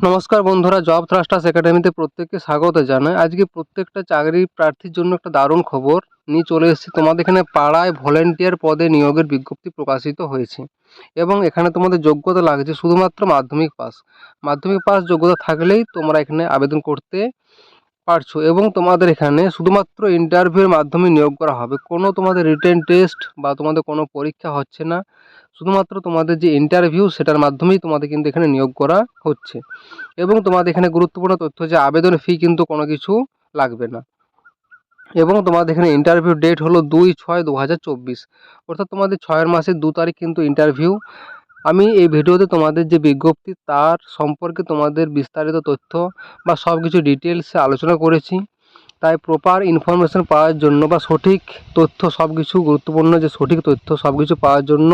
নমস্কার বন্ধুরা job thrusters একাডেমিতে প্রত্যেককে স্বাগত জানাই। আজকে প্রত্যেকটা চাকরি প্রার্থীর জন্য একটা দারুণ খবর নিয়ে চলে এসেছি। তোমাদের এখানে পাড়ায় ভলেন্টিয়ার পদে নিয়োগের বিজ্ঞপ্তি প্রকাশিত হয়েছে এবং এখানে তোমাদের যোগ্যতা লাগছে শুধুমাত্র মাধ্যমিক পাস মাধ্যমিক পাস যোগ্যতা থাকলেই তোমরা এখানে আবেদন করতে পারছ এবং তোমাদের এখানে শুধুমাত্র ইন্টারভিউর মাধ্যমে নিয়োগ করা হবে। কোনো তোমাদের রিটেন টেস্ট বা তোমাদের কোনো পরীক্ষা হচ্ছে না। শুধুমাত্র তোমাদের যে ইন্টারভিউ সেটার মাধ্যমেই তোমাদের কিন্তু এখানে নিয়োগ করা হচ্ছে। এবং তোমাদের এখানে গুরুত্বপূর্ণ তথ্য যে আবেদন ফি কিন্তু কোনো কিছু লাগবে না। এবং তোমাদের এখানে ইন্টারভিউ ডেট হলো দুই ছয় দু হাজার চব্বিশ। অর্থাৎ তোমাদের ছয়ের মাসের দু তারিখ কিন্তু ইন্টারভিউ আমি এই ভিডিওতে তোমাদের যে বিজ্ঞপ্তি, তার সম্পর্কে তোমাদের বিস্তারিত তথ্য বা সব কিছু ডিটেলসে আলোচনা করেছি। তাই প্রপার ইনফরমেশন পাওয়ার জন্য বা সঠিক তথ্য সব কিছু গুরুত্বপূর্ণ যে সঠিক তথ্য সব কিছু পাওয়ার জন্য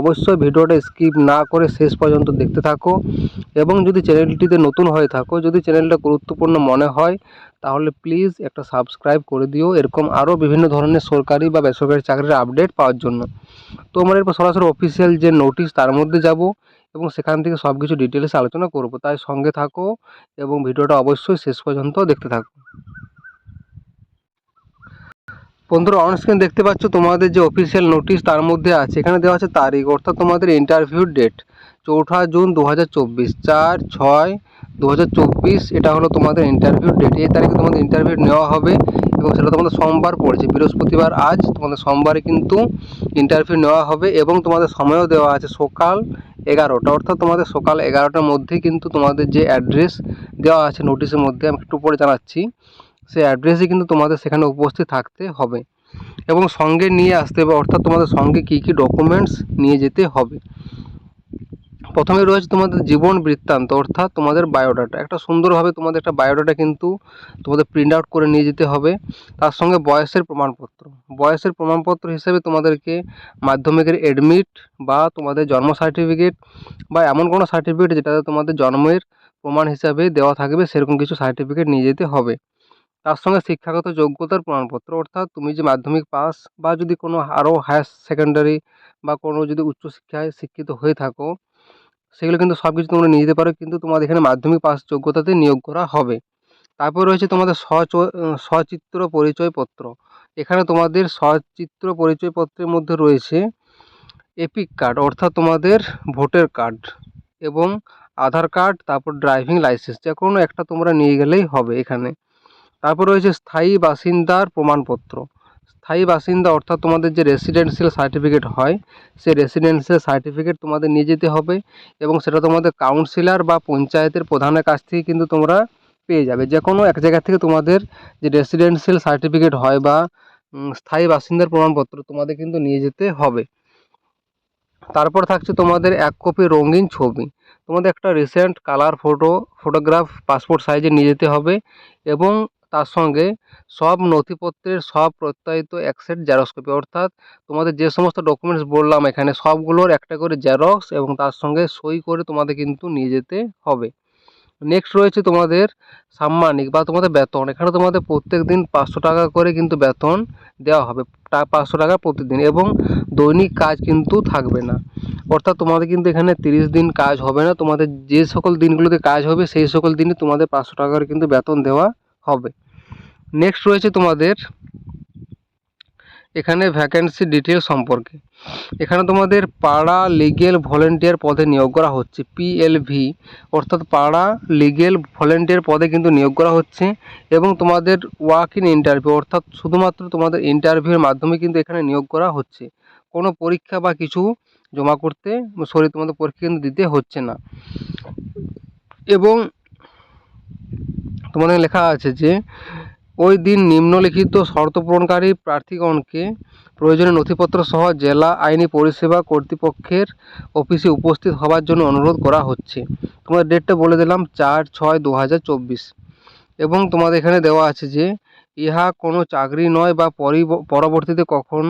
অবশ্যই ভিডিওটা স্কিপ না করে শেষ পর্যন্ত দেখতে থাকো। এবং যদি চ্যানেলটিতে নতুন হয়ে থাকো, যদি চ্যানেলটা গুরুত্বপূর্ণ মনে হয়, তাহলে প্লিজ একটা সাবস্ক্রাইব করে দিও। এরকম আরও বিভিন্ন ধরনের সরকারি বা বেসরকারি চাকরির আপডেট পাওয়ার জন্য। তো আমরা এরপর সরাসরি অফিসিয়াল যে নোটিশ তার মধ্যে যাব এবং সেখান থেকে সব কিছু ডিটেলসে আলোচনা করব। তাই সঙ্গে থাকো এবং ভিডিওটা অবশ্যই শেষ পর্যন্ত দেখতে থাকো। বন্ধুরা অনস্ক্রিন দেখতে পাচ্ছ তোমাদের যে অফিসিয়াল নোটিশ তার মধ্যে আছে। এখানে দেওয়া আছে তারিখ, অর্থাৎ তোমাদের ইন্টারভিউ ডেট চৌঠা জুন দু হাজার চব্বিশ, চার ছয় দু হাজার চব্বিশ, এটা হলো তোমাদের ইন্টারভিউ ডেট এই তারিখে তোমাদের ইন্টারভিউ নেওয়া হবে এবং সেটা তোমাদের সোমবার পড়েছে। বৃহস্পতিবার আজ তোমাদের সোমবারে কিন্তু ইন্টারভিউ নেওয়া হবে এবং তোমাদের সময়ও দেওয়া আছে সকাল এগারোটা। অর্থাৎ তোমাদের সকাল এগারোটার মধ্যেই কিন্তু তোমাদের যে অ্যাড্রেস দেওয়া আছে নোটিশের মধ্যে, আমি একটু পরে জানাচ্ছি। সেই অ্যাড্রেসে কিন্তু তোমাদের সেখানে উপস্থিত থাকতে হবে। এবং সঙ্গে নিয়ে আসতে হবে, অর্থাৎ তোমাদের সঙ্গে কী কী ডকুমেন্টস নিয়ে যেতে হবে। প্রথমে রয়েছে তোমাদের জীবন বৃত্তান্ত, অর্থাৎ তোমাদের বায়োডাটা একটা সুন্দরভাবে তোমাদের একটা বায়োডাটা কিন্তু তোমাদের প্রিন্ট আউট করে নিয়ে যেতে হবে। তার সঙ্গে বয়সের প্রমাণপত্র। বয়সের প্রমাণপত্র হিসেবে তোমাদেরকে মাধ্যমিকের অ্যাডমিট বা তোমাদের জন্ম সার্টিফিকেট বা এমন কোনো সার্টিফিকেট যেটাতে তোমাদের জন্মের প্রমাণ হিসাবে দেওয়া থাকবে, সেরকম কিছু সার্টিফিকেট নিয়ে যেতে হবে। তার সঙ্গে শিক্ষাগত যোগ্যতার প্রমাণপত্র, অর্থাৎ তুমি যে মাধ্যমিক পাস বা যদি কোনো আরও হায়ার সেকেন্ডারি বা কোনো যদি উচ্চশিক্ষায় শিক্ষিত হয়ে থাকো, সেগুলো কিন্তু সব কিছু তোমরা নিয়ে যেতে পারো, কিন্তু তোমাদের এখানে মাধ্যমিক পাস যোগ্যতাতে নিয়োগ করা হবে। তারপর রয়েছে তোমাদের সচ, সচিত্র পরিচয়পত্র। এখানে তোমাদের সচিত্র পরিচয়পত্রের মধ্যে রয়েছে এপিক কার্ড অর্থাৎ তোমাদের ভোটার কার্ড এবং আধার কার্ড তারপর ড্রাইভিং লাইসেন্স যে কোনো একটা তোমরা নিয়ে গেলেই হবে এখানে। তারপর রয়েছে স্থায়ী বাসিন্দার প্রমাণপত্র। স্থায়ী বাসিন্দা অর্থাৎ তোমাদের যে রেসিডেন্সিয়াল সার্টিফিকেট হয় সেই রেসিডেন্সিয়াল সার্টিফিকেট তোমাদের নিয়ে যেতে হবে এবং সেটা তোমাদের কাউন্সিলর বা পঞ্চায়েতের প্রধানের কাছ থেকে কিন্তু তোমরা পেয়ে যাবে। যে কোনো এক জায়গা থেকে তোমাদের যে রেসিডেন্সিয়াল সার্টিফিকেট হয় বা স্থায়ী বাসিন্দার প্রমাণপত্র তোমাদের কিন্তু নিয়ে যেতে হবে। তারপর থাকছে তোমাদের এক কপি রঙিন ছবি। তোমাদের একটা recent colour photo photograph passport সাইজে নিয়ে যেতে হবে এবং তার সঙ্গে সব নথিপত্রের সব প্রত্যায়িত এক সেট জেরক্স কপি। অর্থাৎ তোমাদের যে সমস্ত ডকুমেন্টস বললাম এখানে, সবগুলোর একটা করে জেরক্স এবং তার সঙ্গে সই করে তোমাদের কিন্তু নিয়ে যেতে হবে। নেক্সট রয়েছে তোমাদের সাম্মানিক বা তোমাদের বেতন। এখানে তোমাদের প্রত্যেক দিন পাঁচশো টাকা করে কিন্তু বেতন দেওয়া হবে। পাঁচশো টাকা প্রতিদিন এবং দৈনিক কাজ কিন্তু থাকবে না। অর্থাৎ তোমাদের কিন্তু এখানে তিরিশ দিন কাজ হবে না। তোমাদের যে সকল দিনগুলোতে কাজ হবে, সেই সকল দিনে তোমাদের পাঁচশো টাকা করে কিন্তু বেতন দেওয়া হবে। নেক্সট রয়েছে তোমাদের এখানে ভ্যাকেন্সি ডিটেল সম্পর্কে। এখানে তোমাদের পাড়া লিগেল ভলেন্টিয়ার পদে নিয়োগ করা হচ্ছে পিএলভি অর্থাৎ পাড়া লিগেল ভলেন্টিয়ার পদে কিন্তু নিয়োগ করা হচ্ছে এবং তোমাদের ওয়াক ইন ইন্টারভিউ অর্থাৎ শুধুমাত্র তোমাদের ইন্টারভিউর মাধ্যমে কিন্তু এখানে নিয়োগ করা হচ্ছে। কোনো পরীক্ষা বা কিছু জমা করতে সরি তোমাদের পরীক্ষা কিন্তু দিতে হচ্ছে না। এবং তোমাদের লেখা আছে যে ওই দিন নিম্নলিখিত শর্ত পূরণকারী প্রার্থীগণকে প্রয়োজনীয় নথিপত্র সহ জেলা আইনি পরিষেবা কর্তৃপক্ষের অফিসে উপস্থিত হওয়ার জন্য অনুরোধ করা হচ্ছে। তোমাদের ডেটটা বলে দিলাম, চার ছয় দু হাজার চব্বিশ। এবং তোমাদের এখানে দেওয়া আছে যে ইহা কোনো চাকরি নয় বা পরবর্তীতে কখন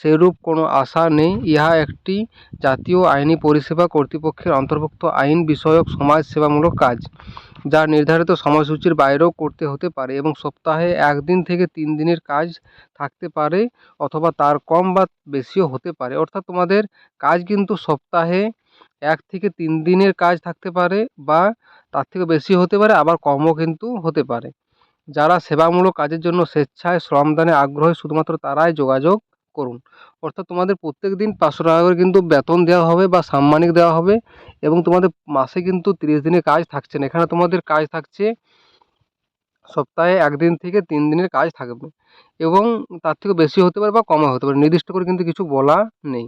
সেরূপ কোনো আশা নেই। ইহা একটি জাতীয় আইনি পরিষেবা কর্তৃপক্ষের অন্তর্ভুক্ত আইন বিষয়ক সমাজ সেবামূলক কাজ, যা নির্ধারিত সময়সূচির বাইরেও করতে হতে পারে এবং সপ্তাহে একদিন থেকে তিন দিনের কাজ থাকতে পারে অথবা তার কম বা বেশিও হতে পারে। অর্থাৎ তোমাদের কাজ কিন্তু সপ্তাহে এক থেকে তিন দিনের কাজ থাকতে পারে বা তার থেকে বেশি হতে পারে, আবার কমও কিন্তু হতে পারে। যারা সেবামূলক কাজের জন্য স্বেচ্ছায় শ্রমদানে আগ্রহী, শুধুমাত্র তারাই যোগাযোগ করুন। অর্থাৎ তোমাদের প্রত্যেক দিন পাঁচশো টাকা করে কিন্তু বেতন দেওয়া হবে বা সাম্মানিক দেওয়া হবে এবং তোমাদের মাসে কিন্তু তিরিশ দিনের কাজ থাকছে না। এখানে তোমাদের কাজ থাকছে সপ্তাহে একদিন থেকে তিন দিনের কাজ থাকবে এবং তার থেকে বেশি হতে পারে বা কমও হতে পারে। নির্দিষ্ট করে কিন্তু কিছু বলা নেই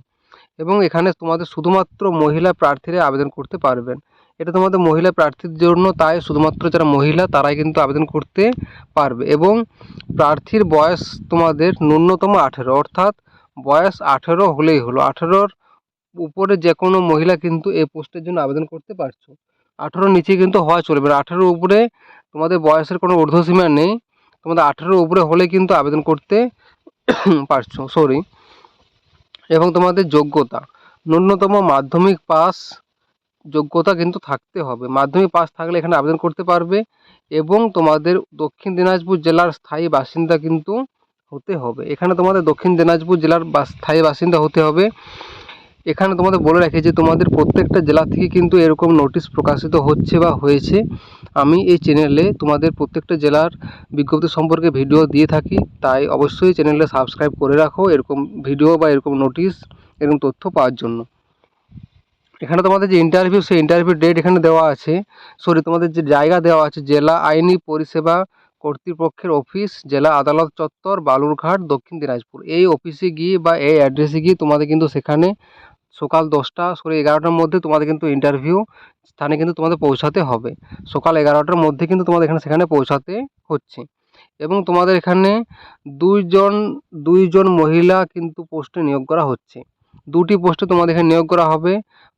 এবং এখানে তোমাদের শুধুমাত্র মহিলা প্রার্থীরা আবেদন করতে পারবেন। এটা তোমাদের মহিলা প্রার্থীর জন্য, তাই শুধুমাত্র যারা মহিলা তারাই কিন্তু আবেদন করতে পারবে। এবং প্রার্থীর বয়স তোমাদের ন্যূনতম আঠেরো, অর্থাৎ বয়স আঠেরো হলেই হলো। আঠেরোর উপরে যে কোনো মহিলা কিন্তু এই পোস্টের জন্য আবেদন করতে পারছ। আঠেরোর নিচে কিন্তু হওয়া চলবে না। আঠেরোর উপরে তোমাদের বয়সের কোনো ঊর্ধ্বসীমা নেই। তোমাদের আঠেরোর উপরে হলে কিন্তু আবেদন করতে পারছ সরি এবং তোমাদের যোগ্যতা, ন্যূনতম মাধ্যমিক পাস যোগ্যতা কিন্তু থাকতে হবে। মাধ্যমিক পাস থাকলে এখানে আবেদন করতে পারবে এবং তোমাদের দক্ষিণ দিনাজপুর জেলার স্থায়ী বাসিন্দা কিন্তু হতে হবে। এখানে তোমাদের দক্ষিণ দিনাজপুর জেলার স্থায়ী বাসিন্দা হতে হবে। এখানে তোমাদের বলে রাখি যে তোমাদের প্রত্যেকটা জেলা থেকে কিন্তু এরকম নোটিশ প্রকাশিত হচ্ছে বা হয়েছে। আমি এই চ্যানেলে তোমাদের প্রত্যেকটা জেলার বিজ্ঞপ্তি সম্পর্কে ভিডিও দিয়ে থাকি, তাই অবশ্যই চ্যানেলে সাবস্ক্রাইব করে রাখো এরকম ভিডিও বা এরকম নোটিশ, এরকম তথ্য পাওয়ার জন্য। এখানে তোমাদের যে ইন্টারভিউ সেই ইন্টারভিউ ডেট এখানে দেওয়া আছে। সরি তোমাদের যে জায়গা দেওয়া আছে, জেলা আইনি পরিষেবা কর্তৃপক্ষের অফিস, জেলা আদালত চত্বর, বালুরঘাট, দক্ষিণ দিনাজপুর। এই অফিসে গিয়ে বা এই অ্যাড্রেসে গিয়ে তোমাদের কিন্তু সেখানে সকাল দশটা সরি এগারোটার মধ্যে তোমাদের কিন্তু ইন্টারভিউ স্থানে কিন্তু তোমাদের পৌঁছাতে হবে। সকাল এগারোটার মধ্যে কিন্তু তোমাদের এখানে সেখানে পৌঁছাতে হচ্ছে। এবং তোমাদের এখানে দুইজন দুইজন মহিলা কিন্তু পোস্টে নিয়োগ করা হচ্ছে। দুটি পোস্টে তোমাদের এখানে নিয়োগ করা হবে।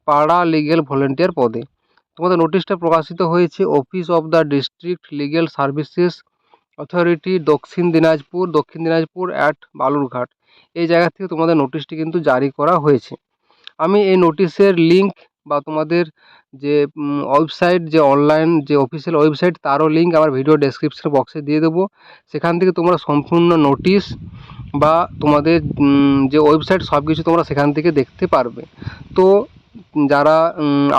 পাড়া লিগেল ভলেন্টিয়ার পদে। তোমাদের নোটিশটা প্রকাশিত হয়েছে office of the district legal services authority Dakshin Dinajpur Dakshin Dinajpur at Balurghat. এই জায়গা থেকে তোমাদের নোটিশটি কিন্তু জারি করা হয়েছে। আমি এই নোটিশের লিঙ্ক বা তোমাদের যে ওয়েবসাইট যে অনলাইন যে অফিসিয়াল ওয়েবসাইট তারও লিঙ্ক আমার ভিডিও ডেসক্রিপশন বক্সে দিয়ে দেবো। সেখান থেকে তোমরা সম্পূর্ণ নোটিশ বা তোমাদের যে ওয়েবসাইট সব কিছু তোমরা সেখান থেকে দেখতে পারবে। তো যারা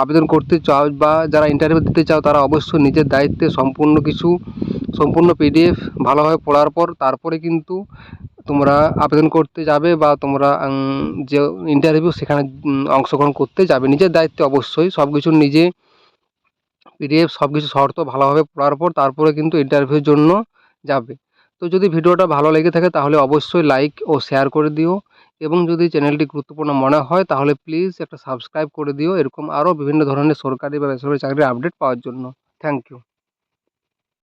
আবেদন করতে চাও বা যারা ইন্টারভিউ দিতে চাও, তারা অবশ্যই নিজের দায়িত্বে সম্পূর্ণ কিছু, সম্পূর্ণ পিডিএফ ভালোভাবে পড়ার পর তারপরে কিন্তু তোমরা আবেদন করতে যাবে বা তোমরা যে ইন্টারভিউ সেখানে অংশগ্রহণ করতে যাবে। নিজের দায়িত্বে অবশ্যই সব কিছু নিজে পিডিএফ সব কিছু শর্ত ভালোভাবে পড়ার পর তারপরে কিন্তু ইন্টারভিউর জন্য যাবে। তো যদি ভিডিওটা ভালো লেগে থাকে তাহলে অবশ্যই লাইক ও শেয়ার করে দিও। এবং যদি চ্যানেলটি গুরুত্বপূর্ণ মনে হয় তাহলে প্লিজ একটা সাবস্ক্রাইব করে দিও। এরকম আরও বিভিন্ন ধরনের সরকারি বা বেসরকারি চাকরির আপডেট পাওয়ার জন্য। Thank you